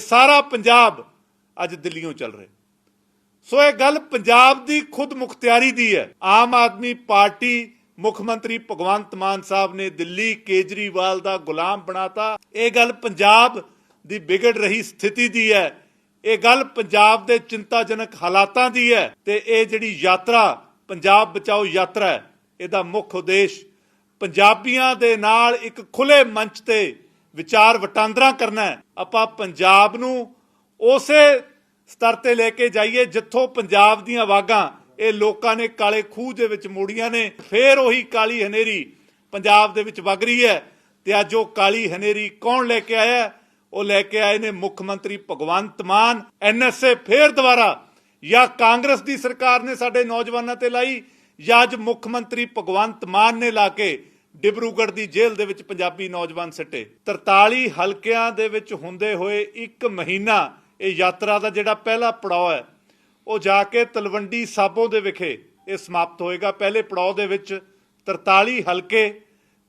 ਸਾਰਾ ਪੰਜਾਬ ਅੱਜ ਦਿੱਲੀੋਂ ਚੱਲ ਰਿਹਾ। ਸੋ ਇਹ ਗੱਲ ਪੰਜਾਬ ਦੀ ਖੁਦ ਮੁਖਤਿਆਰੀ ਦੀ ਹੈ। ਆਮ ਆਦਮੀ ਪਾਰਟੀ ਮੁੱਖ ਮੰਤਰੀ ਭਗਵੰਤ ਮਾਨ ਸਾਹਿਬ ਨੇ ਦਿੱਲੀ ਕੇਜਰੀਵਾਲ ਦਾ ਗੁਲਾਮ ਬਣਾਤਾ। ਇਹ ਗੱਲ ਪੰਜਾਬ ਦੀ ਵਿਗੜ ਰਹੀ ਸਥਿਤੀ ਦੀ ਹੈ। ਇਹ ਗੱਲ ਪੰਜਾਬ ਦੇ ਚਿੰਤਾਜਨਕ ਹਾਲਾਤਾਂ ਦੀ ਹੈ ਤੇ ਇਹ ਜਿਹੜੀ ਯਾਤਰਾ, ਪੰਜਾਬ ਬਚਾਓ ਯਾਤਰਾ ਹੈ, ਇਹਦਾ ਮੁੱਖ ਉਦੇਸ਼ ਪੰਜਾਬੀਆਂ ਦੇ ਨਾਲ ਇੱਕ ਖੁੱਲੇ ਮੰਚ ਤੇ ਵਿਚਾਰ ਵਟਾਂਦਰਾ ਕਰਨਾ ਹੈ। ਆਪਾਂ ਪੰਜਾਬ ਨੂੰ ਉਸੇ ਸਤਰ ਤੇ ਲੈ ਕੇ ਜਾਈਏ ਜਿੱਥੋਂ ਪੰਜਾਬ ਦੀਆਂ ਵਾਗਾਂ ਇਹ ਲੋਕਾਂ ਨੇ ਕਾਲੇ ਖੂਹ ਦੇ ਵਿੱਚ ਮੋੜੀਆਂ ਨੇ। ਫੇਰ ਉਹੀ ਕਾਲੀ ਹਨੇਰੀ ਪੰਜਾਬ ਦੇ ਵਿੱਚ ਵਗ ਰਹੀ ਹੈ ਤੇ ਅੱਜ ਉਹ ਕਾਲੀ ਹਨੇਰੀ ਕੌਣ ਲੈ ਕੇ ਆਇਆ? ਉਹ ਲੈ ਕੇ ਆਏ ਨੇ ਮੁੱਖ ਮੰਤਰੀ ਭਗਵੰਤ ਮਾਨ। ਐਨਐਸਏ ਫੇਰ ਦੁਬਾਰਾ ਜਾਂ ਕਾਂਗਰਸ ਦੀ ਸਰਕਾਰ ਨੇ ਸਾਡੇ ਨੌਜਵਾਨਾਂ ਤੇ ਲਾਈ ਜਾਂ ਅੱਜ ਮੁੱਖ ਮੰਤਰੀ ਭਗਵੰਤ ਮਾਨ ਨੇ ਲਾ ਕੇ ਡਿਬਰੂਗੜ੍ਹ ਦੀ ਜੇਲ੍ਹ ਦੇ ਵਿੱਚ ਪੰਜਾਬੀ ਨੌਜਵਾਨ ਸਿੱਟੇ। 43 ਹਲਕਿਆਂ ਦੇ ਵਿੱਚ ਹੁੰਦੇ ਹੋਏ ਇੱਕ ਮਹੀਨਾ ਇਹ ਯਾਤਰਾ ਦਾ ਜਿਹੜਾ ਪਹਿਲਾ ਪੜਾਅ ਹੈ, ਉਹ ਜਾ ਕੇ ਤਲਵੰਡੀ ਸਾਬੋ ਦੇ ਵਿਖੇ ਇਹ ਸਮਾਪਤ ਹੋਏਗਾ। ਪਹਿਲੇ ਪੜਾਅ ਦੇ ਵਿੱਚ 43 ਹਲਕੇ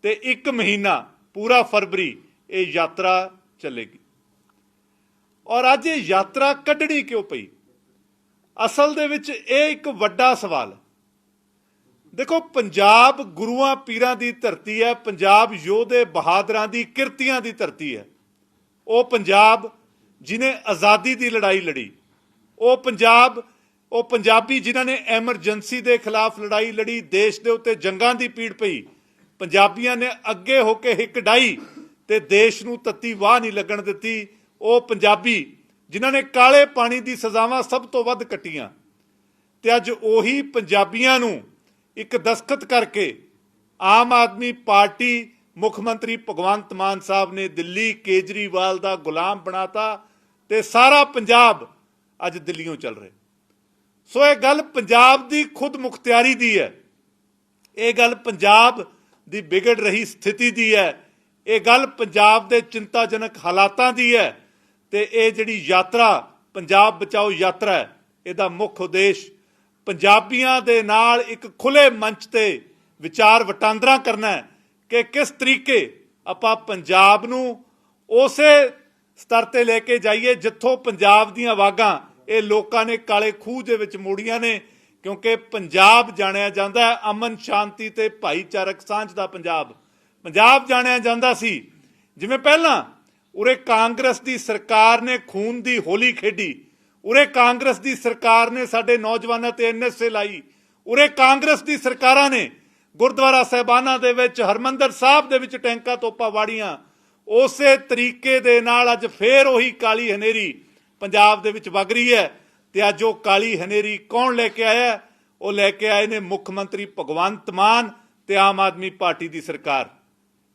ਤੇ ਇੱਕ ਮਹੀਨਾ ਪੂਰਾ ਫਰਵਰੀ ਇਹ ਯਾਤਰਾ ਚੱਲੇਗੀ। ਔਰ ਅੱਜ ਇਹ ਯਾਤਰਾ ਕੱਢਣੀ ਕਿਉਂ ਪਈ? ਅਸਲ ਦੇ ਵਿੱਚ ਇਹ ਇੱਕ ਵੱਡਾ ਸਵਾਲ ਹੈ। ਦੇਖੋ, ਪੰਜਾਬ ਗੁਰੂਆਂ ਪੀਰਾਂ ਦੀ ਧਰਤੀ ਹੈ, ਪੰਜਾਬ ਯੋਧੇ ਬਹਾਦਰਾਂ ਦੀ ਕਿਰਤੀਆਂ ਦੀ ਧਰਤੀ ਹੈ। ਉਹ ਪੰਜਾਬ ਜਿਨੇ ਆਜ਼ਾਦੀ ਦੀ ਲੜਾਈ ਲੜੀ, ਉਹ ਪੰਜਾਬ, ਉਹ ਪੰਜਾਬੀ ਜਿਨ੍ਹਾਂ ਨੇ ਐਮਰਜੈਂਸੀ ਦੇ ਖਿਲਾਫ ਲੜਾਈ ਲੜੀ, ਦੇਸ਼ ਦੇ ਉੱਤੇ ਜੰਗਾਂ ਦੀ ਪੀੜ ਪਈ, ਪੰਜਾਬੀਆਂ ਨੇ ਅੱਗੇ ਹੋ ਕੇ ਹਿੱਕ ਡਾਈ ਤੇ ਦੇਸ਼ ਨੂੰ ਤੱਤੀ ਵਾਹ ਨਹੀਂ ਲੱਗਣ ਦਿੱਤੀ। ਉਹ ਪੰਜਾਬੀ ਜਿਨ੍ਹਾਂ ਨੇ ਕਾਲੇ ਪਾਣੀ ਦੀ ਸਜ਼ਾਵਾਂ ਸਭ ਤੋਂ ਵੱਧ ਕੱਟੀਆਂ, ਤੇ ਅੱਜ ਉਹੀ ਪੰਜਾਬੀਆਂ ਨੂੰ ਇੱਕ ਦਸਖਤ ਕਰਕੇ ਆਮ ਆਦਮੀ ਪਾਰਟੀ ਮੁੱਖ ਮੰਤਰੀ ਭਗਵੰਤ ਮਾਨ ਸਾਹਿਬ ਨੇ ਦਿੱਲੀ ਕੇਜਰੀਵਾਲ ਦਾ ਗੁਲਾਮ ਬਣਾਤਾ ਤੇ ਸਾਰਾ ਪੰਜਾਬ ਅੱਜ ਦਿੱਲੀੋਂ ਚੱਲ ਰਿਹਾ। ਸੋ ਇਹ ਗੱਲ ਪੰਜਾਬ ਦੀ ਖੁਦ ਮੁਖਤਿਆਰੀ ਦੀ ਹੈ। ਇਹ ਗੱਲ ਪੰਜਾਬ ਦੀ ਵਿਗੜ ਰਹੀ ਸਥਿਤੀ ਦੀ ਹੈ। ਇਹ ਗੱਲ ਪੰਜਾਬ ਦੇ ਚਿੰਤਾਜਨਕ ਹਾਲਾਤਾਂ ਦੀ ਹੈ ਤੇ ਇਹ ਜਿਹੜੀ ਯਾਤਰਾ, ਪੰਜਾਬ ਬਚਾਓ ਯਾਤਰਾ ਹੈ, ਇਹਦਾ ਮੁੱਖ ਉਦੇਸ਼ ਪੰਜਾਬੀਆਂ ਦੇ ਨਾਲ ਇੱਕ ਖੁੱਲੇ ਮੰਚ ਤੇ ਵਿਚਾਰ ਵਟਾਂਦਰਾ ਕਰਨਾ ਹੈ ਕਿ ਕਿਸ ਤਰੀਕੇ ਆਪਾਂ ਪੰਜਾਬ ਨੂੰ ਉਸੇ ਸਤਰ ਤੇ ਲੈ ਕੇ ਜਾਈਏ ਜਿੱਥੋਂ ਪੰਜਾਬ ਦੀਆਂ ਵਾਗਾਂ ਇਹ ਲੋਕਾਂ ਨੇ ਕਾਲੇ ਖੂਹ ਦੇ ਵਿੱਚ ਮੋੜੀਆਂ ਨੇ, ਕਿਉਂਕਿ ਪੰਜਾਬ ਜਾਣਿਆ ਜਾਂਦਾ ਹੈ, ਅਮਨ ਸ਼ਾਂਤੀ ਤੇ ਭਾਈਚਾਰਕ ਸਾਂਝ ਦਾ ਪੰਜਾਬ। ਪੰਜਾਬ ਜਾਣਿਆ ਜਾਂਦਾ ਸੀ। ਜਿਵੇਂ ਪਹਿਲਾਂ ਉਰੇ ਕਾਂਗਰਸ ਦੀ ਸਰਕਾਰ ਨੇ ਖੂਨ ਦੀ ਹੋਲੀ ਖੇਡੀ ਉਰੇ ਕਾਂਗਰਸ ਦੀ ਸਰਕਾਰ ਨੇ ਸਾਡੇ ਨੌਜਵਾਨਾਂ ਤੇ ਐਨਐਸਏ ਲਾਈ। ਉਰੇ ਕਾਂਗਰਸ ਦੀ ਸਰਕਾਰਾਂ ਨੇ ਗੁਰਦੁਆਰਾ ਸਾਹਿਬਾਨਾਂ ਦੇ ਵਿੱਚ, ਹਰਮੰਦਰ ਸਾਹਿਬ ਦੇ ਵਿੱਚ ਟੈਂਕਾਂ ਤੋਪਾਂ ਵਾੜੀਆਂ। ਉਸੇ ਤਰੀਕੇ ਦੇ ਨਾਲ ਅੱਜ ਫੇਰ ਉਹੀ ਕਾਲੀ ਹਨੇਰੀ ਪੰਜਾਬ ਦੇ ਵਿੱਚ ਵਗ ਰਹੀ ਹੈ ਤੇ ਅੱਜ ਉਹ ਕਾਲੀ ਹਨੇਰੀ ਕੌਣ ਲੈ ਕੇ ਆਇਆ? ਉਹ ਲੈ ਕੇ ਆਏ ਨੇ ਮੁੱਖ ਮੰਤਰੀ ਭਗਵੰਤ ਮਾਨ ਤੇ ਆਮ ਆਦਮੀ ਪਾਰਟੀ ਦੀ ਸਰਕਾਰ।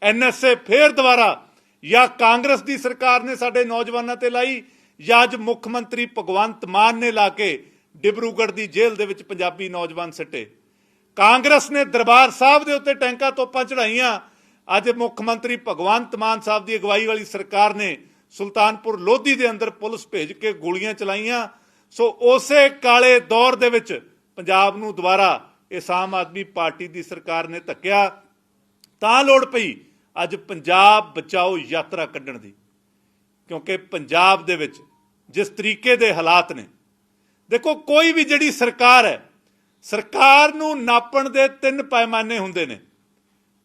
ਐਨਐਸਏ ਫੇਰ ਦੁਬਾਰਾ, ਜਾਂ ਕਾਂਗਰਸ ਦੀ ਸਰਕਾਰ ਨੇ ਸਾਡੇ ਨੌਜਵਾਨਾਂ ਤੇ ਲਾਈ ਜਾਂ ਅੱਜ ਮੁੱਖ ਮੰਤਰੀ ਭਗਵੰਤ ਮਾਨ ਨੇ ਲਾ ਕੇ ਡਿਬਰੂਗੜ੍ਹ ਦੀ ਜੇਲ੍ਹ ਦੇ ਵਿੱਚ ਪੰਜਾਬੀ ਨੌਜਵਾਨ ਸਿੱਟੇ। ਕਾਂਗਰਸ ਨੇ ਦਰਬਾਰ ਸਾਹਿਬ ਦੇ ਉੱਤੇ ਟੈਂਕਾਂ ਤੋਪਾਂ ਚੜਾਈਆਂ ਅੱਜ ਮੁੱਖ ਮੰਤਰੀ ਭਗਵੰਤ ਮਾਨ ਸਾਹਿਬ ਦੀ ਅਗਵਾਈ ਵਾਲੀ ਸਰਕਾਰ ਨੇ ਸੁਲਤਾਨਪੁਰ ਲੋਧੀ ਦੇ ਅੰਦਰ ਪੁਲਿਸ ਭੇਜ ਕੇ ਗੋਲੀਆਂ ਚਲਾਈਆਂ। ਸੋ ਉਸੇ ਕਾਲੇ ਦੌਰ ਦੇ ਵਿੱਚ ਪੰਜਾਬ ਨੂੰ ਦੁਬਾਰਾ ਇਸ ਆਮ ਆਦਮੀ ਪਾਰਟੀ ਦੀ ਸਰਕਾਰ ਨੇ ਧੱਕਿਆ। ਤਾਂ ਲੋੜ ਪਈ ਅੱਜ ਪੰਜਾਬ ਬਚਾਓ ਯਾਤਰਾ ਕੱਢਣ ਦੀ। ਕਿਉਂਕਿ ਪੰਜਾਬ ਦੇ ਵਿੱਚ ਜਿਸ ਤਰੀਕੇ ਦੇ ਹਾਲਾਤ ਨੇ। ਦੇਖੋ, ਕੋਈ ਵੀ ਜਿਹੜੀ ਸਰਕਾਰ ਹੈ, ਸਰਕਾਰ ਨੂੰ ਨਾਪਣ ਦੇ ਤਿੰਨ ਪੈਮਾਨੇ ਹੁੰਦੇ ਨੇ।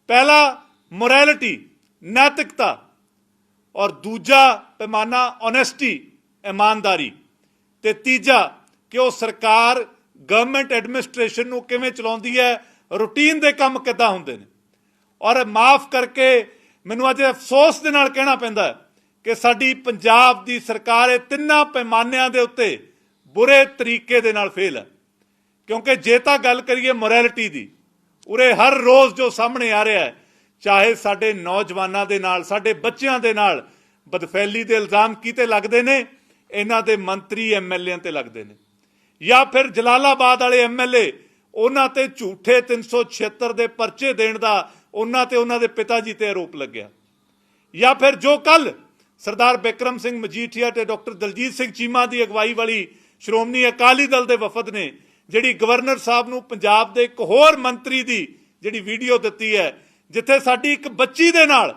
ਪਹਿਲਾ, ਮੋਰੈਲਿਟੀ, ਨੈਤਿਕਤਾ ਔਰ ਦੂਜਾ ਪੈਮਾਨਾ ਓਨੈਸਟੀ, ਇਮਾਨਦਾਰੀ। ਤੇ ਤੀਜਾ, ਕਿ ਉਹ ਸਰਕਾਰ ਗਵਰਨਮੈਂਟ ਐਡਮਿਨਿਸਟ੍ਰੇਸ਼ਨ ਨੂੰ ਕਿਵੇਂ ਚਲਾਉਂਦੀ ਹੈ, ਰੂਟੀਨ ਦੇ ਕੰਮ ਕਿੱਦਾਂ ਹੁੰਦੇ ਨੇ। ਔਰ ਮਾਫ ਕਰਕੇ ਮੈਨੂੰ ਅੱਜ ਅਫਸੋਸ ਦੇ ਨਾਲ ਕਹਿਣਾ ਪੈਂਦਾ ਕਿ ਸਾਡੀ ਪੰਜਾਬ ਦੀ ਸਰਕਾਰ ਇਹ ਤਿੰਨਾਂ ਪੈਮਾਨਿਆਂ ਦੇ ਉੱਤੇ ਬੁਰੇ ਤਰੀਕੇ ਦੇ ਨਾਲ ਫੇਲ ਹੈ। ਕਿਉਂਕਿ ਜੇ ਤਾਂ ਗੱਲ ਕਰੀਏ ਮੋਰੈਲਿਟੀ ਦੀ, ਉਰੇ ਹਰ ਰੋਜ਼ ਜੋ ਸਾਹਮਣੇ ਆ ਰਿਹਾ ਹੈ, ਚਾਹੇ ਸਾਡੇ ਨੌਜਵਾਨਾਂ ਦੇ ਨਾਲ, ਸਾਡੇ ਬੱਚਿਆਂ ਦੇ ਨਾਲ, ਬਦਫੈਲੀ ਦੇ ਇਲਜ਼ਾਮ ਕੀਤੇ ਲੱਗਦੇ ਨੇ, ਇਹਨਾਂ ਦੇ ਮੰਤਰੀ ਐਮਐਲਏਆਂ ਤੇ ਲੱਗਦੇ ਨੇ। ਜਾਂ ਫਿਰ ਜਲਾਲਾਬਾਦ ਵਾਲੇ ਐਮਐਲਏ ਉਹਨਾਂ ਤੇ ਝੂਠੇ 376 ਦੇ ਪਰਚੇ ਦੇਣ ਦਾ ਉਹਨਾਂ ਤੇ ਉਹਨਾਂ ਦੇ ਪਿਤਾ ਜੀ ਤੇ ਆਰੋਪ ਲੱਗਿਆ। ਜਾਂ ਫਿਰ ਜੋ ਕੱਲ ਸਰਦਾਰ ਬਿਕਰਮ ਸਿੰਘ ਮਜੀਠੀਆ ਤੇ ਡਾਕਟਰ ਦਲਜੀਤ ਸਿੰਘ ਚੀਮਾ ਦੀ ਅਗਵਾਈ ਵਾਲੀ ਸ਼੍ਰੋਮਣੀ ਅਕਾਲੀ ਦਲ ਦੇ ਵਫਦ ਨੇ, ਜਿਹੜੀ ਗਵਰਨਰ ਸਾਹਿਬ ਨੂੰ ਪੰਜਾਬ ਦੇ ਇੱਕ ਹੋਰ ਮੰਤਰੀ ਦੀ ਜਿਹੜੀ ਵੀਡੀਓ ਦਿੱਤੀ ਹੈ, ਜਿੱਥੇ ਸਾਡੀ ਇੱਕ ਬੱਚੀ ਦੇ ਨਾਲ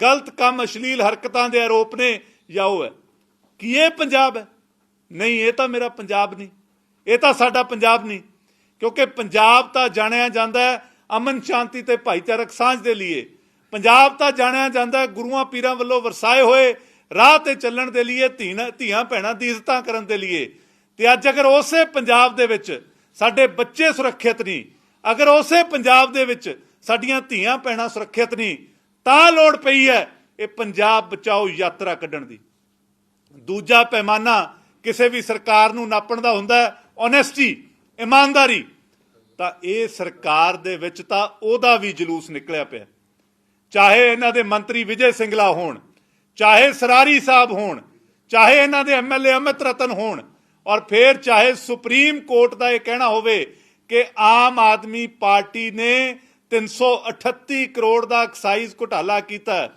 ਗਲਤ ਕੰਮ, ਅਸ਼ਲੀਲ ਹਰਕਤਾਂ ਦੇ ਆਰੋਪ ਨੇ ਜਾਂ ਉਹ ਹੈ। ਕੀ ਇਹ ਪੰਜਾਬ ਹੈ? ਨਹੀਂ, ਇਹ ਤਾਂ ਮੇਰਾ ਪੰਜਾਬ ਨਹੀਂ। ਇਹ ਤਾਂ ਸਾਡਾ ਪੰਜਾਬ ਨਹੀਂ, ਕਿਉਂਕਿ ਪੰਜਾਬ ਤਾਂ ਜਾਣਿਆ ਜਾਂਦਾ ਹੈ ਅਮਨ ਸ਼ਾਂਤੀ ਤੇ ਭਾਈਚਾਰਕ ਸਾਂਝ ਦੇ ਲਈ ਪੰਜਾਬ ਤਾਂ ਜਾਣਿਆ ਜਾਂਦਾ ਗੁਰੂਆਂ ਪੀਰਾਂ ਵੱਲੋਂ ਵਰਸਾਏ ਹੋਏ ਰਾਹ ਤੇ ਚੱਲਣ ਦੇ ਲਈ ਧੀਆਂ ਧੀਆਂ ਭੈਣਾਂ ਦੀ ਇੱਜ਼ਤਾਂ ਕਰਨ ਦੇ ਲਈ ਤੇ ਅੱਜ ਅਗਰ ਉਸੇ ਪੰਜਾਬ ਦੇ ਵਿੱਚ ਸਾਡੇ ਬੱਚੇ ਸੁਰੱਖਿਅਤ ਨਹੀਂ, ਅਗਰ ਉਸੇ ਪੰਜਾਬ ਦੇ ਵਿੱਚ ਸਾਡੀਆਂ ਧੀਆਂ ਭੈਣਾਂ ਸੁਰੱਖਿਅਤ ਨਹੀਂ, ਤਾਂ ਲੋੜ ਪਈ ਹੈ ਇਹ ਪੰਜਾਬ ਬਚਾਓ ਯਾਤਰਾ ਕੱਢਣ ਦੀ। ਦੂਜਾ ਪੈਮਾਨਾ ਕਿਸੇ ਵੀ ਸਰਕਾਰ ਨੂੰ ਨਾਪਣ ਦਾ ਹੁੰਦਾ ਹੈ ਓਨੈਸਟੀ ਇਮਾਨਦਾਰੀ। ਤਾਂ ਇਹ ਸਰਕਾਰ ਦੇ ਵਿੱਚ ਤਾਂ ਉਹਦਾ ਵੀ ਜਲੂਸ ਨਿਕਲਿਆ ਪਿਆ। ਚਾਹੇ ਇਹਨਾਂ ਦੇ ਮੰਤਰੀ ਵਿਜੇ ਸਿੰਗਲਾ ਹੋਣ, ਚਾਹੇ ਸਰਾਰੀ ਸਾਹਿਬ ਹੋਣ, ਚਾਹੇ ਇਹਨਾਂ ਦੇ ਐਮਐਲਏ ਅਮਿਤ ਰਤਨ ਹੋਣ, ਔਰ ਫਿਰ ਚਾਹੇ ਸੁਪਰੀਮ ਕੋਰਟ ਦਾ ਇਹ ਕਹਿਣਾ ਹੋਵੇ ਕਿ ਆਮ ਆਦਮੀ ਪਾਰਟੀ ਨੇ 338 ਕਰੋੜ ਦਾ ਐਕਸਾਈਜ਼ ਘੁਟਾਲਾ ਕੀਤਾ ਹੈ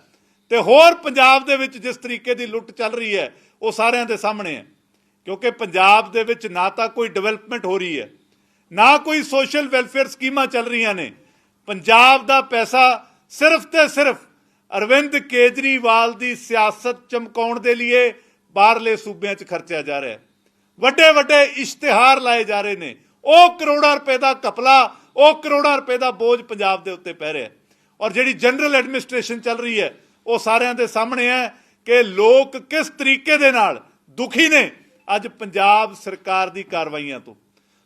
ਤੇ ਹੋਰ ਪੰਜਾਬ ਦੇ ਵਿੱਚ ਜਿਸ ਤਰੀਕੇ ਦੀ ਲੁੱਟ ਚੱਲ ਰਹੀ ਹੈ, ਉਹ ਸਾਰਿਆਂ ਦੇ ਸਾਹਮਣੇ ਹੈ। ਕਿਉਂਕਿ ਪੰਜਾਬ ਦੇ ਵਿੱਚ ਨਾ ਤਾਂ ਕੋਈ ਡਿਵੈਲਪਮੈਂਟ ਹੋ ਰਹੀ ਹੈ, ਨਾ ਕੋਈ ਸੋਸ਼ਲ ਵੈਲਫੇਅਰ ਸਕੀਮਾਂ ਚੱਲ ਰਹੀਆਂ ਨੇ। ਪੰਜਾਬ ਦਾ ਪੈਸਾ ਸਿਰਫ ਤੇ ਸਿਰਫ ਅਰਵਿੰਦ ਕੇਜਰੀਵਾਲ ਦੀ ਸਿਆਸਤ ਚਮਕਾਉਣ ਦੇ ਲਈ ਬਾਹਰਲੇ ਸੂਬਿਆਂ 'ਚ ਖਰਚਿਆ ਜਾ ਰਿਹਾ ਹੈ। ਵੱਡੇ ਵੱਡੇ ਇਸ਼ਤਿਹਾਰ ਲਾਏ ਜਾ ਰਹੇ ਨੇ। ਉਹ ਕਰੋੜਾਂ ਰੁਪਏ ਦਾ ਕਪਲਾ ਉਹ ਕਰੋੜਾਂ ਰੁਪਏ ਦਾ ਬੋਝ ਪੰਜਾਬ ਦੇ ਉੱਤੇ ਪੈ ਰਿਹਾ ਹੈ। ਔਰ ਜਿਹੜੀ ਜਨਰਲ ਐਡਮਿਨਿਸਟ੍ਰੇਸ਼ਨ ਚੱਲ ਰਹੀ ਹੈ, ਉਹ ਸਾਰਿਆਂ ਦੇ ਸਾਹਮਣੇ ਹੈ ਕਿ ਲੋਕ ਕਿਸ ਤਰੀਕੇ ਦੇ ਨਾਲ ਦੁਖੀ ਨੇ ਅੱਜ ਪੰਜਾਬ ਸਰਕਾਰ ਦੀ ਕਾਰਵਾਈਆਂ ਤੋਂ।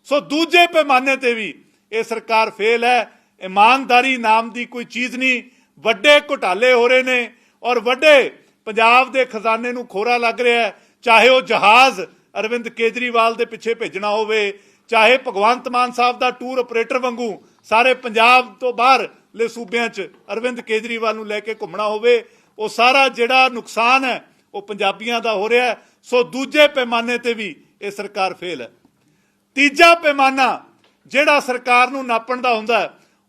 ਸੋ ਦੂਜੇ ਪੈਮਾਨੇ ਤੇ ਵੀ ਇਹ ਸਰਕਾਰ ਫੇਲ ਹੈ ਇਮਾਨਦਾਰੀ ਨਾਮ ਦੀ ਕੋਈ ਚੀਜ਼ ਨਹੀਂ, ਵੱਡੇ ਘੁਟਾਲੇ ਹੋ ਰਹੇ ਨੇ ਔਰ ਵੱਡੇ ਪੰਜਾਬ ਦੇ ਖਜ਼ਾਨੇ ਨੂੰ ਖੋਰਾ ਲੱਗ ਰਿਹਾ ਚਾਹੇ ਉਹ ਜਹਾਜ਼ ਅਰਵਿੰਦ ਕੇਜਰੀਵਾਲ ਦੇ ਪਿੱਛੇ ਭੇਜਣਾ ਹੋਵੇ, ਚਾਹੇ ਭਗਵੰਤ ਮਾਨ ਸਾਹਿਬ ਦਾ ਟੂਰ ਆਪਰੇਟਰ ਵਾਂਗੂ ਸਾਰੇ ਪੰਜਾਬ ਤੋਂ ਬਾਹਰ ਲੈ ਸੂਬਿਆਂ 'ਚ ਅਰਵਿੰਦ ਕੇਜਰੀਵਾਲ ਨੂੰ ਲੈ ਕੇ ਘੁੰਮਣਾ ਹੋਵੇ, ਉਹ ਸਾਰਾ ਜਿਹੜਾ ਨੁਕਸਾਨ ਹੈ, ਉਹ ਪੰਜਾਬੀਆਂ ਦਾ ਹੋ ਰਿਹਾ ਸੋ ਦੂਜੇ ਪੈਮਾਨੇ ਤੇ ਵੀ ਇਹ ਸਰਕਾਰ ਫੇਲ ਹੈ। ਤੀਜਾ ਪੈਮਾਨਾ ਜਿਹੜਾ ਸਰਕਾਰ ਨੂੰ ਨਾਪਣ ਦਾ ਹੁੰਦਾ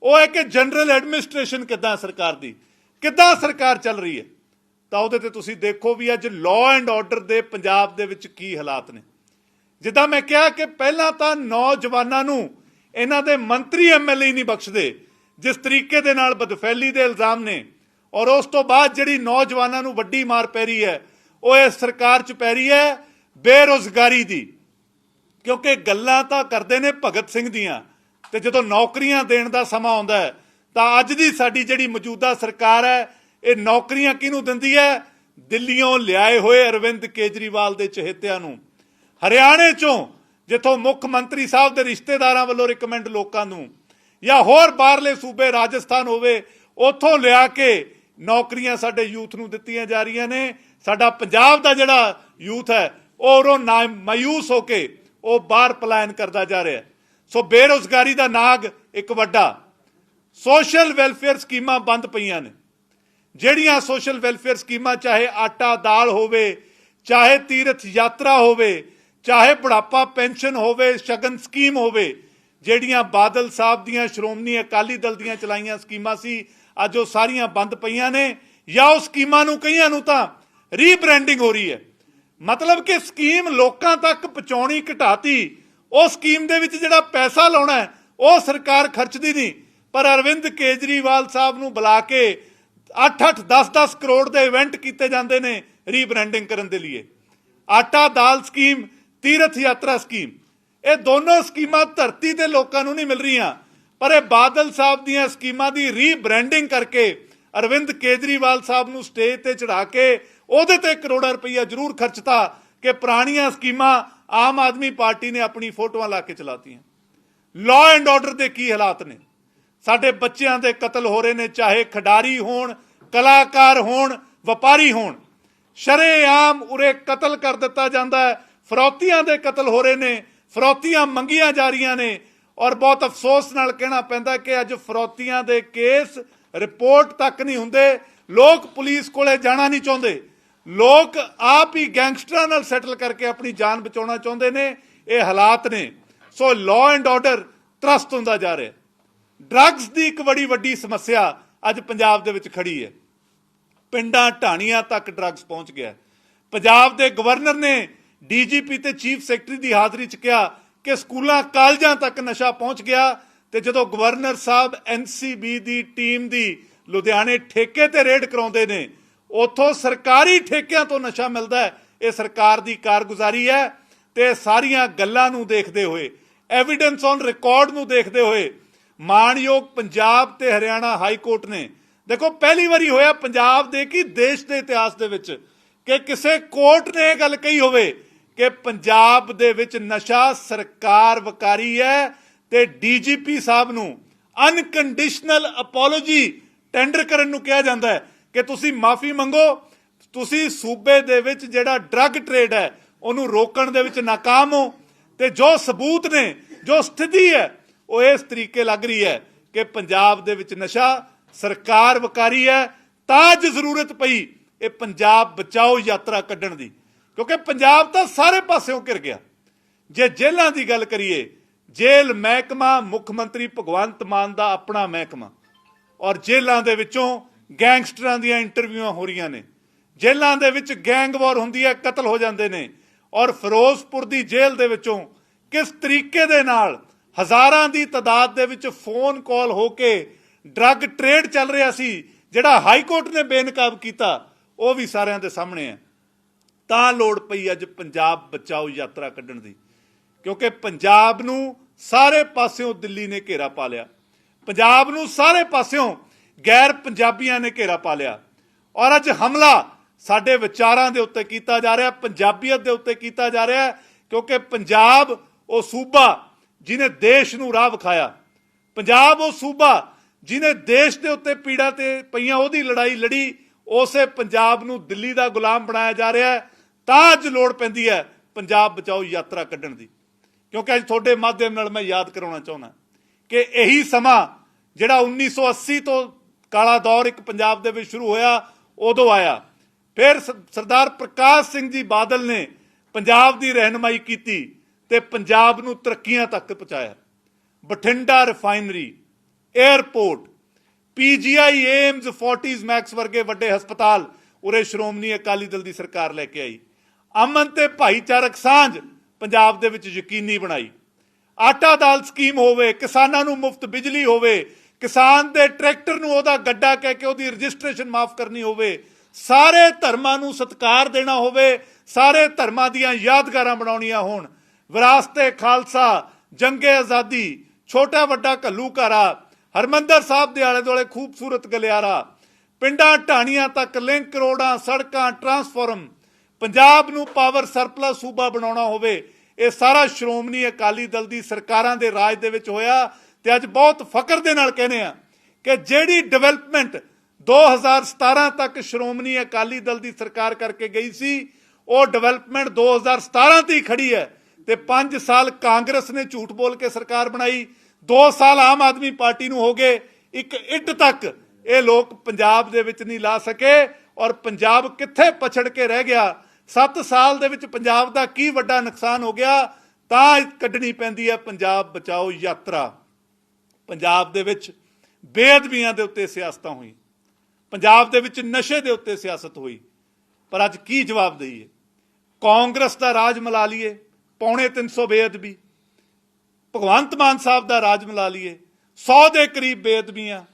ਉਹ ਹੈ ਕਿ ਜਨਰਲ ਐਡਮਿਨਿਸਟ੍ਰੇਸ਼ਨ ਕਿੱਦਾਂ ਸਰਕਾਰ ਦੀ? ਕਿੱਦਾਂ ਸਰਕਾਰ ਚੱਲ ਰਹੀ ਹੈ? ਤਾਂ ਉਹਦੇ ਤੇ ਤੁਸੀਂ ਦੇਖੋ ਵੀ ਅੱਜ ਲਾਅ ਐਂਡ ਆਰਡਰ ਦੇ ਪੰਜਾਬ ਦੇ ਵਿੱਚ ਕੀ ਹਾਲਾਤ ਨੇ। ਜਿੱਦਾਂ ਮੈਂ ਕਿਹਾ ਕਿ ਪਹਿਲਾਂ ਤਾਂ ਨੌਜਵਾਨਾਂ ਨੂੰ ਇਹਨਾਂ ਦੇ ਮੰਤਰੀ ਐਮਐਲਏ ਨਹੀਂ ਬਖਸ਼ਦੇ, ਜਿਸ ਤਰੀਕੇ ਦੇ ਨਾਲ ਬਦਫੈਲੀ ਦੇ ਇਲਜ਼ਾਮ ਨੇ। ਔਰ ਉਸ ਤੋਂ ਬਾਅਦ ਜਿਹੜੀ ਨੌਜਵਾਨਾਂ ਨੂੰ ਵੱਡੀ ਮਾਰ ਪੈ ਰਹੀ ਹੈ, ਉਹ ਇਸ ਸਰਕਾਰ 'ਚ ਪੈ ਰਹੀ ਹੈ ਬੇਰੋਜ਼ਗਾਰੀ ਦੀ। ਕਿਉਂਕਿ ਗੱਲਾਂ ਤਾਂ ਕਰਦੇ ਨੇ ਭਗਤ ਸਿੰਘ ਦੀਆਂ। ਤੇ ਜਦੋਂ ਨੌਕਰੀਆਂ ਦੇਣ ਦਾ ਸਮਾਂ ਆਉਂਦਾ ਹੈ, ਤਾਂ ਅੱਜ ਦੀ ਸਾਡੀ ਜਿਹੜੀ ਮੌਜੂਦਾ ਸਰਕਾਰ ਹੈ, ਇਹ ਨੌਕਰੀਆਂ ਕਿਹਨੂੰ ਦਿੰਦੀ ਹੈ? ਦਿੱਲੀੋਂ ਲਿਆਏ ਹੋਏ ਅਰਵਿੰਦ ਕੇਜਰੀਵਾਲ ਦੇ ਚਹੇਤਿਆਂ ਨੂੰ। ਹਰਿਆਣੇ ਚੋਂ ਜਿੱਥੋਂ ਮੁੱਖ ਮੰਤਰੀ ਸਾਹਿਬ ਦੇ ਰਿਸ਼ਤੇਦਾਰਾਂ ਵੱਲੋਂ ਰਿਕਮੈਂਡ ਲੋਕਾਂ ਨੂੰ, ਜਾਂ ਹੋਰ ਬਾਹਰਲੇ ਸੂਬੇ ਰਾਜਸਥਾਨ ਹੋਵੇ, ਉੱਥੋਂ ਲਿਆ ਕੇ ਨੌਕਰੀਆਂ ਸਾਡੇ ਯੂਥ ਨੂੰ ਦਿੱਤੀਆਂ ਜਾ ਰਹੀਆਂ ਨੇ। ਸਾਡਾ ਪੰਜਾਬ ਦਾ ਜਿਹੜਾ ਯੂਥ ਹੈ, ਉਹ ਉਰੋਂ ਨਾ ਮਾਯੂਸ ਹੋ ਕੇ ਉਹ ਬਾਹਰ ਪਲਾਇਨ ਕਰਦਾ ਜਾ ਰਿਹਾ ਹੈ। ਸੋ ਬੇਰੋਜ਼ਗਾਰੀ ਦਾ ਨਾਗ ਇੱਕ ਵੱਡਾ। ਸੋਸ਼ਲ ਵੈਲਫੇਅਰ ਸਕੀਮਾਂ ਬੰਦ ਪਈਆਂ ਨੇ। ਜਿਹੜੀਆਂ ਸੋਸ਼ਲ ਵੈਲਫੇਅਰ ਸਕੀਮਾਂ ਚਾਹੇ ਆਟਾ, ਦਾਲ ਹੋਵੇ, ਚਾਹੇ ਤੀਰਥ ਯਾਤਰਾ ਹੋਵੇ, ਚਾਹੇ ਬੁਢਾਪਾ ਪੈਨਸ਼ਨ ਹੋਵੇ, ਸ਼ਗਨ ਸਕੀਮ ਹੋਵੇ, ਜਿਹੜੀਆਂ ਬਾਦਲ ਸਾਹਿਬ ਦੀਆਂ, ਸ਼੍ਰੋਮਣੀ ਅਕਾਲੀ ਦਲ ਦੀਆਂ ਚਲਾਈਆਂ ਸਕੀਮਾਂ ਸੀ, ਅੱਜ ਉਹ ਸਾਰੀਆਂ ਬੰਦ ਪਈਆਂ ਨੇ। ਜਾਂ ਉਹ ਸਕੀਮਾਂ ਨੂੰ ਕਈਆਂ ਨੂੰ ਤਾਂ ਰੀਬ੍ਰਾਂਡਿੰਗ ਹੋ ਰਹੀ ਹੈ। ਮਤਲਬ ਕਿ ਸਕੀਮ ਲੋਕਾਂ ਤੱਕ ਪਹੁੰਚਾਉਣੀ ਘਟਾਤੀ ਉਹ ਸਕੀਮ ਦੇ ਵਿੱਚ ਜਿਹੜਾ ਪੈਸਾ ਲਾਉਣਾ ਹੈ, ਉਹ ਸਰਕਾਰ ਖਰਚਦੀ ਨਹੀਂ। ਪਰ ਅਰਵਿੰਦ ਕੇਜਰੀਵਾਲ ਸਾਹਿਬ ਨੂੰ ਬੁਲਾ ਕੇ 8-8 10-10 ਕਰੋੜ ਦੇ ਇਵੈਂਟ ਕੀਤੇ ਜਾਂਦੇ ਨੇ ਰੀਬ੍ਰਾਂਡਿੰਗ ਕਰਨ ਦੇ ਲਈ ਆਟਾ ਦਾਲ ਸਕੀਮ, ਤੀਰਥ ਯਾਤਰਾ ਸਕੀਮ, ਇਹ ਦੋਨੋਂ ਸਕੀਮਾਂ ਧਰਤੀ ਦੇ ਲੋਕਾਂ ਨੂੰ ਨਹੀਂ ਮਿਲ ਰਹੀਆਂ। ਪਰ ਇਹ ਬਾਦਲ ਸਾਹਿਬ ਦੀਆਂ ਸਕੀਮਾਂ ਦੀ ਰੀਬ੍ਰਾਂਡਿੰਗ ਕਰਕੇ ਅਰਵਿੰਦ ਕੇਜਰੀਵਾਲ ਸਾਹਿਬ ਨੂੰ ਸਟੇਜ ਤੇ ਚੜਾ ਕੇ ਉਹਦੇ ਤੇ ਕਰੋੜਾਂ ਰੁਪਈਆ ਜ਼ਰੂਰ ਖਰਚਤਾ ਕਿ ਪੁਰਾਣੀਆਂ ਸਕੀਮਾਂ ਆਮ ਆਦਮੀ ਪਾਰਟੀ ਨੇ ਆਪਣੀ ਫੋਟੋਆਂ ਲਾ ਕੇ ਚਲਾਤੀਆਂ। ਲਾਅ ਐਂਡ ਆਰਡਰ ਦੇ ਕੀ ਹਾਲਾਤ ਨੇ? ਸਾਡੇ ਬੱਚਿਆਂ ਦੇ ਕਤਲ ਹੋ ਰਹੇ ਨੇ, ਚਾਹੇ ਖਿਡਾਰੀ ਹੋਣ, ਕਲਾਕਾਰ ਹੋਣ, ਵਪਾਰੀ ਹੋਣ। ਸ਼ਰੇਆਮ ਉਰੇ ਕਤਲ ਕਰ ਦਿੱਤਾ ਜਾਂਦਾ ਹੈ। ਫਰੌਤੀਆਂ ਦੇ ਕਤਲ ਹੋ ਰਹੇ ਨੇ, ਫਰੌਤੀਆਂ ਮੰਗੀਆਂ ਜਾ ਰਹੀਆਂ ਨੇ। ਔਰ ਬਹੁਤ ਅਫਸੋਸ ਨਾਲ ਕਹਿਣਾ ਪੈਂਦਾ ਕਿ ਅੱਜ ਫਰੌਤੀਆਂ ਦੇ ਕੇਸ ਰਿਪੋਰਟ ਤੱਕ ਨਹੀਂ ਹੁੰਦੇ। ਲੋਕ ਪੁਲਿਸ ਕੋਲੇ ਜਾਣਾ ਨਹੀਂ ਚਾਹੁੰਦੇ। ਲੋਕ ਆਪ ਹੀ ਗੈਂਗਸਟਰਾਂ ਨਾਲ ਸੈਟਲ ਕਰਕੇ ਆਪਣੀ ਜਾਨ ਬਚਾਉਣਾ ਚਾਹੁੰਦੇ ਨੇ, ਇਹ ਹਾਲਾਤ ਨੇ। ਸੋ ਲਾਅ ਐਂਡ ਆਰਡਰ ਤਰਸਤ ਹੁੰਦਾ ਜਾ ਰਿਹਾ ਡਰੱਗਸ ਦੀ ਇੱਕ ਬੜੀ ਵੱਡੀ ਸਮੱਸਿਆ ਅੱਜ ਪੰਜਾਬ ਦੇ ਵਿੱਚ ਖੜੀ ਹੈ। ਪਿੰਡਾਂ ਢਾਣੀਆਂ ਤੱਕ ਡਰੱਗਸ ਪਹੁੰਚ ਗਿਆ ਪੰਜਾਬ ਦੇ ਗਵਰਨਰ ਨੇ ਡੀਜੀਪੀ ਤੇ ਚੀਫ ਸੈਕਟਰੀ ਦੀ ਹਾਜ਼ਰੀ 'ਚ ਕਿਹਾ ਕਿ ਸਕੂਲਾਂ, ਕਾਲਜਾਂ ਤੱਕ ਨਸ਼ਾ ਪਹੁੰਚ ਗਿਆ ਤੇ ਜਦੋਂ ਗਵਰਨਰ ਸਾਹਿਬ ਐਨਸੀਬੀ ਦੀ ਟੀਮ ਦੀ ਲੁਧਿਆਣੇ ਠੇਕੇ ਤੇ ਰੇਡ ਕਰਾਉਂਦੇ ਨੇ ਉੱਥੋਂ ਸਰਕਾਰੀ ਠੇਕਿਆਂ ਤੋਂ ਨਸ਼ਾ ਮਿਲਦਾ ਹੈ। ਇਹ ਸਰਕਾਰ ਦੀ ਕਾਰਗੁਜ਼ਾਰੀ ਹੈ ਤੇ ਸਾਰੀਆਂ ਗੱਲਾਂ ਨੂੰ ਦੇਖਦੇ ਹੋਏ ਐਵੀਡੈਂਸ ਔਨ ਰਿਕਾਰਡ ਨੂੰ ਦੇਖਦੇ ਹੋਏ, ਮਾਣਯੋਗ ਪੰਜਾਬ ਤੇ ਹਰਿਆਣਾ ਹਾਈ ਕੋਰਟ ਨੇ, ਦੇਖੋ ਪਹਿਲੀ ਵਾਰੀ ਹੋਇਆ ਪੰਜਾਬ ਦੇ ਕੀ ਦੇਸ਼ ਦੇ ਇਤਿਹਾਸ ਦੇ ਵਿੱਚ ਕਿ ਕਿਸੇ ਕੋਰਟ ਨੇ ਇਹ ਗੱਲ ਕਹੀ ਹੋਵੇ ਕਿ ਪੰਜਾਬ ਦੇ ਵਿੱਚ ਨਸ਼ਾ ਸਰਕਾਰ ਵਕਾਰੀ ਹੈ ਤੇ ਡੀਜੀਪੀ ਸਾਹਿਬ ਨੂੰ ਅਨਕੰਡੀਸ਼ਨਲ ਅਪੋਲੋਜੀ ਟੈਂਡਰ ਕਰਨ ਨੂੰ ਕਿਹਾ ਜਾਂਦਾ ਹੈ। ਕਿ ਤੁਸੀਂ ਮਾਫੀ ਮੰਗੋ, ਤੁਸੀਂ ਸੂਬੇ ਦੇ ਵਿੱਚ ਜਿਹੜਾ ਡਰੱਗ ਟ੍ਰੇਡ ਹੈ, ਉਹਨੂੰ ਰੋਕਣ ਦੇ ਵਿੱਚ ਨਾਕਾਮ ਹੋ ਤੇ ਜੋ ਸਬੂਤ ਨੇ, ਜੋ ਸਥਿਤੀ ਹੈ, ਉਹ ਇਸ ਤਰੀਕੇ ਲੱਗ ਰਹੀ ਹੈ ਕਿ ਪੰਜਾਬ ਦੇ ਵਿੱਚ ਨਸ਼ਾ ਸਰਕਾਰ ਵਕਾਰੀ ਹੈ, ਤਾਂ ਅੱਜ ਜ਼ਰੂਰਤ ਪਈ ਇਹ ਪੰਜਾਬ ਬਚਾਓ ਯਾਤਰਾ ਕੱਢਣ ਦੀ। ਕਿਉਂਕਿ ਪੰਜਾਬ ਤਾਂ ਸਾਰੇ ਪਾਸਿਓਂ ਘਿਰ ਗਿਆ। ਜੇ ਜੇਲ੍ਹਾਂ ਦੀ ਗੱਲ ਕਰੀਏ, ਜੇਲ੍ਹ ਮਹਿਕਮਾ ਮੁੱਖ ਮੰਤਰੀ ਭਗਵੰਤ ਮਾਨ ਦਾ ਆਪਣਾ ਮਹਿਕਮਾ। ਔਰ ਜੇਲ੍ਹਾਂ ਦੇ ਵਿੱਚੋਂ ਗੈਂਗਸਟਰਾਂ ਦੀਆਂ ਇੰਟਰਵਿਊਆਂ ਹੋ ਰਹੀਆਂ ਨੇ। ਜੇਲ੍ਹਾਂ ਦੇ ਵਿੱਚ ਗੈਂਗ ਵਾਰ ਹੁੰਦੀ ਹੈ, ਕਤਲ ਹੋ ਜਾਂਦੇ ਨੇ। ਔਰ ਫਿਰੋਜ਼ਪੁਰ ਦੀ ਜੇਲ੍ਹ ਦੇ ਵਿੱਚੋਂ ਕਿਸ ਤਰੀਕੇ ਦੇ ਨਾਲ ਹਜ਼ਾਰਾਂ ਦੀ ਤਾਦਾਦ ਦੇ ਵਿੱਚ ਫੋਨ ਕਾਲ ਹੋ ਕੇ ਡਰੱਗ ਟ੍ਰੇਡ ਚੱਲ ਰਿਹਾ ਸੀ, ਜਿਹੜਾ ਹਾਈ ਕੋਰਟ ਨੇ ਬੇਨਕਾਬ ਕੀਤਾ, ਉਹ ਵੀ ਸਾਰਿਆਂ ਦੇ ਸਾਹਮਣੇ ਹੈ। ਤਾਂ ਲੋੜ ਪਈ ਅੱਜ ਪੰਜਾਬ ਬਚਾਓ ਯਾਤਰਾ ਕੱਢਣ ਦੀ। ਕਿਉਂਕਿ ਪੰਜਾਬ ਨੂੰ ਸਾਰੇ ਪਾਸਿਓਂ ਦਿੱਲੀ ਨੇ ਘੇਰਾ ਪਾ ਲਿਆ। ਪੰਜਾਬ ਨੂੰ ਸਾਰੇ ਪਾਸਿਓਂ ਗੈਰ ਪੰਜਾਬੀਆਂ ਨੇ ਘੇਰਾ ਪਾ ਲਿਆ। ਔਰ ਅੱਜ ਹਮਲਾ ਸਾਡੇ ਵਿਚਾਰਾਂ ਦੇ ਉੱਤੇ ਕੀਤਾ ਜਾ ਰਿਹਾ, ਪੰਜਾਬੀਅਤ ਦੇ ਉੱਤੇ ਕੀਤਾ ਜਾ ਰਿਹਾ ਕਿਉਂਕਿ ਪੰਜਾਬ ਉਹ ਸੂਬਾ ਜਿਨੇ ਦੇਸ਼ ਨੂੰ ਰਾਹ ਵਿਖਾਇਆ। ਪੰਜਾਬ ਉਹ ਸੂਬਾ ਜਿਨੇ ਦੇਸ਼ ਦੇ ਉੱਤੇ ਪੀੜਾ ਤੇ ਪਈਆਂ ਉਹਦੀ ਲੜਾਈ ਲੜੀ, ਉਸੇ ਪੰਜਾਬ ਨੂੰ ਦਿੱਲੀ ਦਾ ਗੁਲਾਮ ਬਣਾਇਆ ਜਾ ਰਿਹਾ ਹੈ। ਤਾਂ ਅੱਜ ਲੋੜ ਪੈਂਦੀ ਹੈ ਪੰਜਾਬ ਬਚਾਓ ਯਾਤਰਾ ਕੱਢਣ ਦੀ। ਕਿਉਂਕਿ ਅੱਜ ਤੁਹਾਡੇ ਮਾਧਿਅਮ ਨਾਲ ਮੈਂ ਯਾਦ ਕਰਾਉਣਾ ਚਾਹੁੰਦਾ ਕਿ ਇਹੀ ਸਮਾਂ ਜਿਹੜਾ 1980 ਤੋਂ ਕਾਲਾ ਦੌਰ ਇੱਕ ਪੰਜਾਬ ਦੇ ਵਿੱਚ ਸ਼ੁਰੂ ਹੋਇਆ, ਉਦੋਂ ਆਇਆ। ਫਿਰ ਸਰਦਾਰ ਪ੍ਰਕਾਸ਼ ਸਿੰਘ ਜੀ ਬਾਦਲ ਨੇ ਪੰਜਾਬ ਦੀ ਰਹਿਨਮਾਈ ਕੀਤੀ ਤੇ ਪੰਜਾਬ ਨੂੰ ਤਰੱਕੀਆਂ ਤੱਕ ਪਹੁੰਚਾਇਆ। Bathinda refinery airport PGI AIIMS, Fortis, Max ਵਰਗੇ ਵੱਡੇ ਹਸਪਤਾਲ ਉਰੇ ਸ਼੍ਰੋਮਣੀ ਅਕਾਲੀ ਦਲ ਦੀ ਸਰਕਾਰ ਲੈ ਕੇ ਆਈ। ਅਮਨ ਤੇ ਭਾਈਚਾਰਕ ਸਾਂਝ ਪੰਜਾਬ ਦੇ ਵਿੱਚ ਯਕੀਨੀ ਬਣਾਈ। ਆਟਾ ਦਾਲ ਸਕੀਮ ਹੋਵੇ, ਕਿਸਾਨਾਂ ਨੂੰ ਮੁਫਤ ਬਿਜਲੀ ਹੋਵੇ ਕਿਸਾਨ ਦੇ ਟਰੈਕਟਰ ਨੂੰ ਉਹਦਾ ਗੱਡਾ ਕਹਿ ਕੇ ਉਹਦੀ ਰਜਿਸਟ੍ਰੇਸ਼ਨ ਮਾਫ ਕਰਨੀ ਹੋਵੇ, ਸਾਰੇ ਧਰਮਾਂ ਨੂੰ ਸਤਕਾਰ ਦੇਣਾ ਹੋਵੇ, ਸਾਰੇ ਧਰਮਾਂ ਦੀਆਂ ਯਾਦਗਾਰਾਂ ਬਣਾਉਣੀਆਂ ਹੋਣ। ਵਿਰਾਸਤੇ ਖਾਲਸਾ, ਜੰਗੇ ਆਜ਼ਾਦੀ, ਛੋਟਾ ਵੱਡਾ ਘੱਲੂਘਾਰਾ, ਹਰਮੰਦਰ ਸਾਹਿਬ ਦੇ ਆਲੇ ਦੁਆਲੇ ਖੂਬਸੂਰਤ ਗਲਿਆਰਾ, ਪਿੰਡਾਂ ਢਾਣੀਆਂ ਤੱਕ ਲਿੰਕ ਰੋਡਾਂ, ਸੜਕਾਂ, ਟਰਾਂਸਫਾਰਮ, ਪੰਜਾਬ ਨੂੰ ਪਾਵਰ ਸਰਪਲਸ ਸੂਬਾ ਬਣਾਉਣਾ ਹੋਵੇ, ਇਹ ਸਾਰਾ ਸ਼੍ਰੋਮਣੀ ਅਕਾਲੀ ਦਲ ਦੀ ਸਰਕਾਰਾਂ ਦੇ ਰਾਜ ਦੇ ਵਿੱਚ ਹੋਇਆ। ਤੇ ਅੱਜ ਬਹੁਤ ਫਖਰ ਦੇ ਨਾਲ ਕਹਿੰਦੇ ਆ ਕਿ ਜਿਹੜੀ ਡਿਵੈਲਪਮੈਂਟ 2017 ਤੱਕ ਸ਼੍ਰੋਮਣੀ ਅਕਾਲੀ ਦਲ ਦੀ ਸਰਕਾਰ ਕਰਕੇ ਗਈ ਸੀ, ਉਹ ਡਿਵੈਲਪਮੈਂਟ 2017 ਤੇ ਹੀ ਖੜੀ ਹੈ ਤੇ 5 ਸਾਲ ਕਾਂਗਰਸ ਨੇ ਝੂਠ ਬੋਲ ਕੇ ਸਰਕਾਰ ਬਣਾਈ 2 ਸਾਲ ਆਮ ਆਦਮੀ ਪਾਰਟੀ ਨੂੰ ਹੋ ਗਏ, ਇੱਕ ਇੱਟ ਤੱਕ ਇਹ ਲੋਕ ਪੰਜਾਬ ਦੇ ਵਿੱਚ ਨਹੀਂ ਲਾ ਸਕੇ ਔਰ ਪੰਜਾਬ ਕਿੱਥੇ ਪਛੜ ਕੇ ਰਹਿ ਗਿਆ 7 ਸਾਲ ਦੇ ਵਿੱਚ ਪੰਜਾਬ ਦਾ ਕੀ ਵੱਡਾ ਨੁਕਸਾਨ ਹੋ ਗਿਆ, ਤਾਂ ਕੱਢਣੀ ਪੈਂਦੀ ਹੈ ਪੰਜਾਬ ਬਚਾਓ ਯਾਤਰਾ। ਪੰਜਾਬ ਦੇ ਵਿੱਚ ਬੇਅਦਬੀਆਂ ਦੇ ਉੱਤੇ ਸਿਆਸਤਾਂ ਹੋਈ ਪੰਜਾਬ ਦੇ ਵਿੱਚ ਨਸ਼ੇ ਦੇ ਉੱਤੇ ਸਿਆਸਤ ਹੋਈ। ਪਰ ਅੱਜ ਕੀ ਜਵਾਬ ਦਈਏ? ਕਾਂਗਰਸ ਦਾ ਰਾਜ ਮਿਲਾ ਲਈਏ, ਪੌਣੇ 300 ਬੇਅਦਬੀ। ਭਗਵੰਤ ਮਾਨ ਸਾਹਿਬ ਦਾ ਰਾਜ ਮਿਲਾ ਲਈਏ 100 ਦੇ ਕਰੀਬ ਬੇਅਦਬੀਆਂ।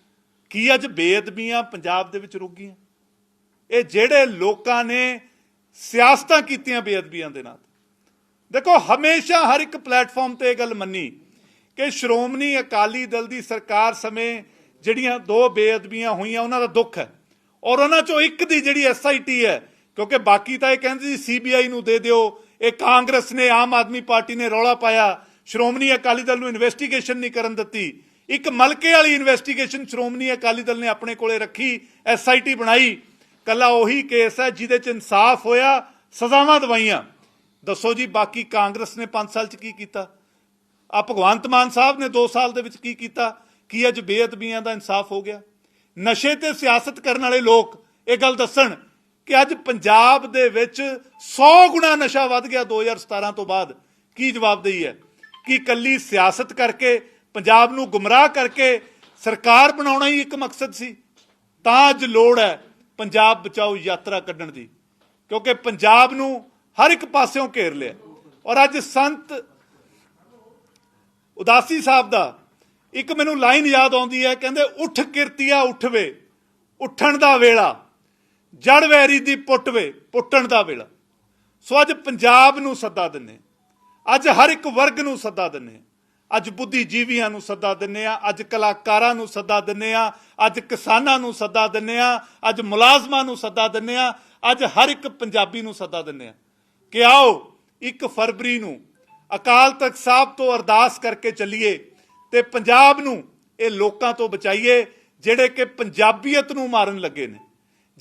ਕੀ ਅੱਜ ਬੇਅਦਬੀਆਂ ਪੰਜਾਬ ਦੇ ਵਿੱਚ ਰੁਕ ਗਈਆਂ? ਇਹ ਜਿਹੜੇ ਲੋਕਾਂ ਨੇ ਸਿਆਸਤਾਂ ਕੀਤੀਆਂ ਬੇਅਦਬੀਆਂ ਦੇ ਨਾਲ। ਦੇਖੋ, ਹਮੇਸ਼ਾ ਹਰ ਇੱਕ ਪਲੇਟਫਾਰਮ ਤੇ ਇਹ ਗੱਲ ਮੰਨੀ। ਕਿ ਸ਼੍ਰੋਮਣੀ ਅਕਾਲੀ ਦਲ ਦੀ ਸਰਕਾਰ ਸਮੇਂ ਜਿਹੜੀਆਂ ਦੋ ਬੇਅਦਬੀਆਂ ਹੋਈਆਂ, ਉਹਨਾਂ ਦਾ ਦੁੱਖ ਹੈ। ਔਰ ਉਹਨਾਂ ਚੋਂ ਇੱਕ ਦੀ ਜਿਹੜੀ ਐਸਆਈਟੀ ਹੈ, ਕਿਉਂਕਿ ਬਾਕੀ ਤਾਂ ਇਹ ਕਹਿੰਦੇ ਸੀ ਸੀਬੀਆਈ ਨੂੰ ਦੇ ਦਿਓ। ਇਹ ਕਾਂਗਰਸ ਨੇ, ਆਮ ਆਦਮੀ ਪਾਰਟੀ ਨੇ ਰੌਲਾ ਪਾਇਆ। ਸ਼੍ਰੋਮਣੀ ਅਕਾਲੀ ਦਲ ਨੂੰ ਇਨਵੈਸਟੀਗੇਸ਼ਨ ਨਹੀਂ ਕਰਨ ਦਿੱਤੀ। ਇੱਕ ਮਲਕੇ ਵਾਲੀ ਇਨਵੈਸਟੀਗੇਸ਼ਨ ਸ਼੍ਰੋਮਣੀ ਅਕਾਲੀ ਦਲ ਨੇ ਆਪਣੇ ਕੋਲੇ ਰੱਖੀ ਐਸਆਈਟੀ ਬਣਾਈ। ਕੱਲਾ ਉਹੀ ਕੇਸ ਹੈ ਜਿਹਦੇ ਚ ਇਨਸਾਫ ਹੋਇਆ, ਸਜ਼ਾਵਾਂ ਦਵਾਈਆਂ। ਦੱਸੋ ਜੀ, ਬਾਕੀ ਕਾਂਗਰਸ ਨੇ 5 ਸਾਲ ਚ ਕੀ ਕੀਤਾ? ਆ ਭਗਵੰਤ ਮਾਨ ਸਾਹਿਬ ਨੇ 2 ਸਾਲ ਦੇ ਵਿੱਚ ਕੀ ਕੀਤਾ? ਕੀ ਅੱਜ ਬੇਅਦਬੀਆਂ ਦਾ ਇਨਸਾਫ ਹੋ ਗਿਆ? ਨਸ਼ੇ ਤੇ ਸਿਆਸਤ ਕਰਨ ਵਾਲੇ ਲੋਕ ਇਹ ਗੱਲ ਦੱਸਣ ਕਿ ਅੱਜ ਪੰਜਾਬ ਦੇ ਵਿੱਚ 100 ਗੁਣਾ ਨਸ਼ਾ ਵੱਧ ਗਿਆ 2017 ਤੋਂ ਬਾਅਦ। ਕੀ ਜਵਾਬਦੇਹੀ ਹੈ? ਕਿ ਕੱਲੀ ਸਿਆਸਤ ਕਰਕੇ, ਪੰਜਾਬ ਨੂੰ ਗੁੰਮਰਾਹ ਕਰਕੇ ਸਰਕਾਰ ਬਣਾਉਣਾ ਹੀ ਇੱਕ ਮਕਸਦ ਸੀ? ਤਾਂ ਅੱਜ ਲੋੜ ਹੈ ਪੰਜਾਬ ਬਚਾਓ ਯਾਤਰਾ ਕੱਢਣ ਦੀ। ਕਿਉਂਕਿ ਪੰਜਾਬ ਨੂੰ ਹਰ ਇੱਕ ਪਾਸਿਓਂ ਘੇਰ ਲਿਆ। ਔਰ ਅੱਜ ਸੰਤ ਉਦਾਸੀ ਸਾਹਿਬ ਦਾ, ਇੱਕ ਮੈਨੂੰ ਲਾਈਨ ਯਾਦ ਆਉਂਦੀ ਹੈ, ਕਹਿੰਦੇ, ਉੱਠ ਕਿਰਤੀਆ ਉੱਠਵੇ, ਉੱਠਣ ਦਾ ਵੇਲਾ, ਜੜ ਵੈਰੀ ਦੀ ਪੁੱਟਵੇ, ਪੁੱਟਣ ਦਾ ਵੇਲਾ। ਸੋ ਅੱਜ ਪੰਜਾਬ ਨੂੰ ਸੱਦਾ ਦਿੰਨੇ ਅੱਜ ਹਰ ਇੱਕ ਵਰਗ ਨੂੰ ਸੱਦਾ ਦਿੰਨੇ ਅੱਜ ਬੁੱਧੀਜੀਵੀਆਂ ਨੂੰ ਸੱਦਾ ਦਿੰਨੇ ਆ ਅੱਜ ਕਲਾਕਾਰਾਂ ਨੂੰ ਸੱਦਾ ਦਿੰਨੇ ਆ ਅੱਜ ਕਿਸਾਨਾਂ ਨੂੰ ਸੱਦਾ ਦਿੰਨੇ ਆ ਅੱਜ ਮੁਲਾਜ਼ਮਾਂ ਨੂੰ ਸੱਦਾ ਦਿੰਨੇ ਆ ਅੱਜ ਹਰ ਇੱਕ ਪੰਜਾਬੀ ਨੂੰ ਸੱਦਾ ਦਿੰਨੇ ਆ ਕਿ ਆਓ 1 ਫਰਵਰੀ ਨੂੰ ਅਕਾਲ ਤਖਤ ਸਾਹਿਬ ਤੋਂ ਅਰਦਾਸ ਕਰਕੇ ਚੱਲੀਏ ਤੇ ਪੰਜਾਬ ਨੂੰ ਇਹ ਲੋਕਾਂ ਤੋਂ ਬਚਾਈਏ, ਜਿਹੜੇ ਕਿ ਪੰਜਾਬੀਅਤ ਨੂੰ ਮਾਰਨ ਲੱਗੇ ਨੇ,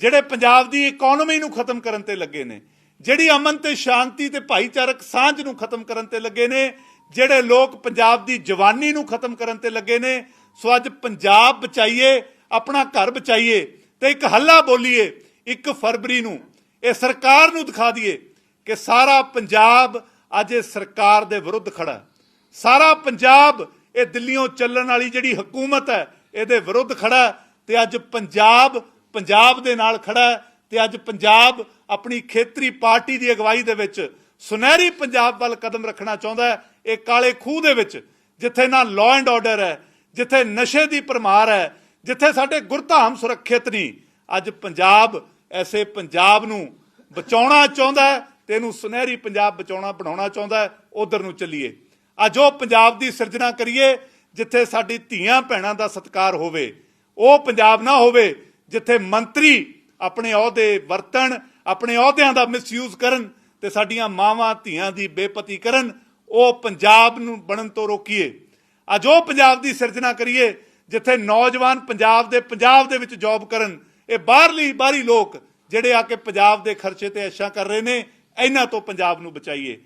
ਜਿਹੜੇ ਪੰਜਾਬ ਦੀ ਇਕਨੋਮੀ ਨੂੰ ਖਤਮ ਕਰਨ ਤੇ ਲੱਗੇ ਨੇ, ਜਿਹੜੀ ਅਮਨ ਤੇ ਸ਼ਾਂਤੀ ਤੇ ਭਾਈਚਾਰਕ ਸਾਂਝ ਨੂੰ ਖਤਮ ਕਰਨ ਤੇ ਲੱਗੇ ਨੇ, ਜਿਹੜੇ ਲੋਕ ਪੰਜਾਬ ਦੀ ਜਵਾਨੀ ਨੂੰ ਖਤਮ ਕਰਨ ਤੇ ਲੱਗੇ ਨੇ, ਸੋ ਅੱਜ ਪੰਜਾਬ ਬਚਾਈਏ, ਆਪਣਾ ਘਰ ਬਚਾਈਏ ਤੇ ਇੱਕ ਹੱਲਾ ਬੋਲੀਏ 1 ਫਰਵਰੀ ਨੂੰ ਇਹ ਸਰਕਾਰ ਨੂੰ ਦਿਖਾ ਦਈਏ ਕਿ ਸਾਰਾ ਪੰਜਾਬ ਅੱਜ ਇਹ ਸਰਕਾਰ ਦੇ ਵਿਰੁੱਧ ਖੜਾ ਹੈ। ਸਾਰਾ ਪੰਜਾਬ ਇਹ ਦਿੱਲੀੋਂ ਚੱਲਣ ਵਾਲੀ ਜਿਹੜੀ ਹਕੂਮਤ ਹੈ, ਇਹਦੇ ਵਿਰੁੱਧ ਖੜਾ ਹੈ ਤੇ ਅੱਜ ਪੰਜਾਬ ਪੰਜਾਬ ਦੇ ਨਾਲ ਖੜਾ ਹੈ ਤੇ ਅੱਜ ਪੰਜਾਬ ਆਪਣੀ ਖੇਤਰੀ ਪਾਰਟੀ ਦੀ ਅਗਵਾਈ ਦੇ ਵਿੱਚ ਸੁਨਹਿਰੀ ਪੰਜਾਬ ਵੱਲ ਕਦਮ ਰੱਖਣਾ ਚਾਹੁੰਦਾ ਹੈ, ਇਹ ਕਾਲੇ ਖੂਹ ਦੇ ਵਿੱਚ, ਜਿੱਥੇ ਨਾ ਲਾਅ ਐਂਡ ਆਰਡਰ ਹੈ, ਜਿੱਥੇ ਨਸ਼ੇ ਦੀ ਪਰਮਾਰ ਹੈ, ਜਿੱਥੇ ਸਾਡੇ ਗੁਰਧਾਮ ਸੁਰੱਖਿਅਤ ਨਹੀਂ, ਅੱਜ ਪੰਜਾਬ ਐਸੇ ਪੰਜਾਬ ਨੂੰ ਬਚਾਉਣਾ ਚਾਹੁੰਦਾ ਤੇ ਇਹਨੂੰ ਸੁਨਹਿਰੀ ਪੰਜਾਬ ਬਚਾਉਣਾ, ਬਣਾਉਣਾ ਚਾਹੁੰਦਾ ਹੈ, ਉਧਰ ਨੂੰ ਚੱਲੀਏ। ਅੱਜ ਉਹ ਪੰਜਾਬ ਦੀ ਸਿਰਜਣਾ ਕਰੀਏ, ਜਿੱਥੇ ਸਾਡੀ ਧੀਆਂ ਭੈਣਾਂ ਦਾ ਸਤਿਕਾਰ ਹੋਵੇ। ਉਹ ਪੰਜਾਬ ਨਾ ਹੋਵੇ, ਜਿੱਥੇ ਮੰਤਰੀ ਆਪਣੇ ਅਹੁਦੇ ਵਰਤਣ, ਆਪਣੇ ਅਹੁਦਿਆਂ ਦਾ ਮਿਸਯੂਜ਼ ਕਰਨ ਤੇ ਸਾਡੀਆਂ ਮਾਵਾਂ, ਧੀਆਂ ਦੀ ਬੇਪਤੀ ਕਰਨ, ਉਹ ਪੰਜਾਬ ਨੂੰ ਬਣਨ ਤੋਂ ਰੋਕੀਏ। ਅੱਜ ਉਹ ਪੰਜਾਬ ਦੀ ਸਿਰਜਣਾ ਕਰੀਏ, ਜਿੱਥੇ ਨੌਜਵਾਨ ਪੰਜਾਬ ਦੇ ਪੰਜਾਬ ਦੇ ਵਿੱਚ ਜੌਬ ਕਰਨ, ਇਹ ਬਾਹਰਲੀ, ਬਾਹਰੀ ਲੋਕ ਜਿਹੜੇ ਆ ਕੇ ਪੰਜਾਬ ਦੇ ਖਰਚੇ ਤੇ ਐਸ਼ਾ ਕਰ ਰਹੇ ਨੇ ਇਹਨਾਂ ਤੋਂ ਪੰਜਾਬ ਨੂੰ ਬਚਾਈਏ।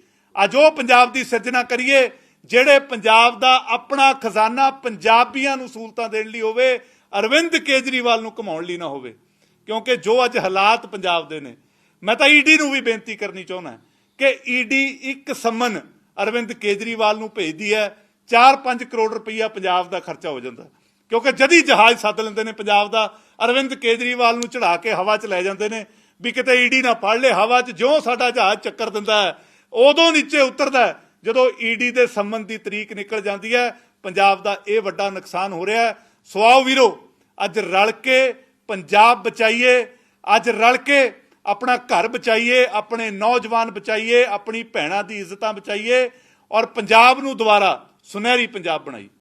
ਅੱਜ ਉਹ ਪੰਜਾਬ ਦੀ ਸਿਰਜਣਾ ਕਰੀਏ, ਜਿਹੜੇ ਪੰਜਾਬ ਦਾ ਆਪਣਾ ਖਜ਼ਾਨਾ ਪੰਜਾਬੀਆਂ ਨੂੰ ਸਹੂਲਤਾਂ ਦੇਣ ਲਈ ਹੋਵੇ, ਅਰਵਿੰਦ ਕੇਜਰੀਵਾਲ ਨੂੰ ਕਮਾਉਣ ਲਈ ਨਾ ਹੋਵੇ। ਕਿਉਂਕਿ ਜੋ ਅੱਜ ਹਾਲਾਤ ਪੰਜਾਬ ਦੇ ਨੇ, ਮੈਂ ਤਾਂ ਈਡੀ ਨੂੰ ਵੀ ਬੇਨਤੀ ਕਰਨੀ ਚਾਹੁੰਦਾ ਕਿ ਈਡੀ ਇੱਕ ਸੰਮਨ ਅਰਵਿੰਦ ਕੇਜਰੀਵਾਲ ਨੂੰ ਭੇਜਦੀ ਹੈ 4-5 ਕਰੋੜ ਰੁਪਈਆ ਪੰਜਾਬ ਦਾ ਖਰਚਾ ਹੋ ਜਾਂਦਾ। ਕਿਉਂਕਿ ਜਦੀ ਜਹਾਜ਼ ਸੱਦ ਲੈਂਦੇ ਨੇ ਪੰਜਾਬ ਦਾ, ਅਰਵਿੰਦ ਕੇਜਰੀਵਾਲ ਨੂੰ ਚੜਾ ਕੇ ਹਵਾ 'ਚ ਲੈ ਜਾਂਦੇ ਨੇ ਵੀ ਕਿਤੇ ਈਡੀ ਨਾ ਫੜ ਲੇ, ਹਵਾ 'ਚ ਜਿਉਂ ਸਾਡਾ ਜਹਾਜ਼ ਚੱਕਰ ਦਿੰਦਾ ਹੈ, ਉਦੋਂ ਨੀਚੇ ਉਤਰਦਾ ਹੈ। ਜਦੋਂ ਈਡੀ ਦੇ ਸੰਮਨ ਦੀ ਤਰੀਕ ਨਿਕਲ ਜਾਂਦੀ ਹੈ, ਪੰਜਾਬ ਦਾ ਇਹ ਵੱਡਾ ਨੁਕਸਾਨ ਹੋ ਰਿਹਾ ਹੈ। ਸੋ ਆਓ ਵੀਰੋ, ਅੱਜ ਰਲ ਕੇ ਪੰਜਾਬ ਬਚਾਈਏ, ਅੱਜ ਰਲ ਕੇ ਆਪਣਾ ਘਰ ਬਚਾਈਏ, ਆਪਣੇ ਨੌਜਵਾਨ ਬਚਾਈਏ, ਆਪਣੀ ਭੈਣਾਂ ਦੀ ਇੱਜ਼ਤਾਂ ਬਚਾਈਏ ਔਰ ਪੰਜਾਬ ਨੂੰ ਦੁਬਾਰਾ ਸੁਨਹਿਰੀ ਪੰਜਾਬ ਬਣਾਈਏ।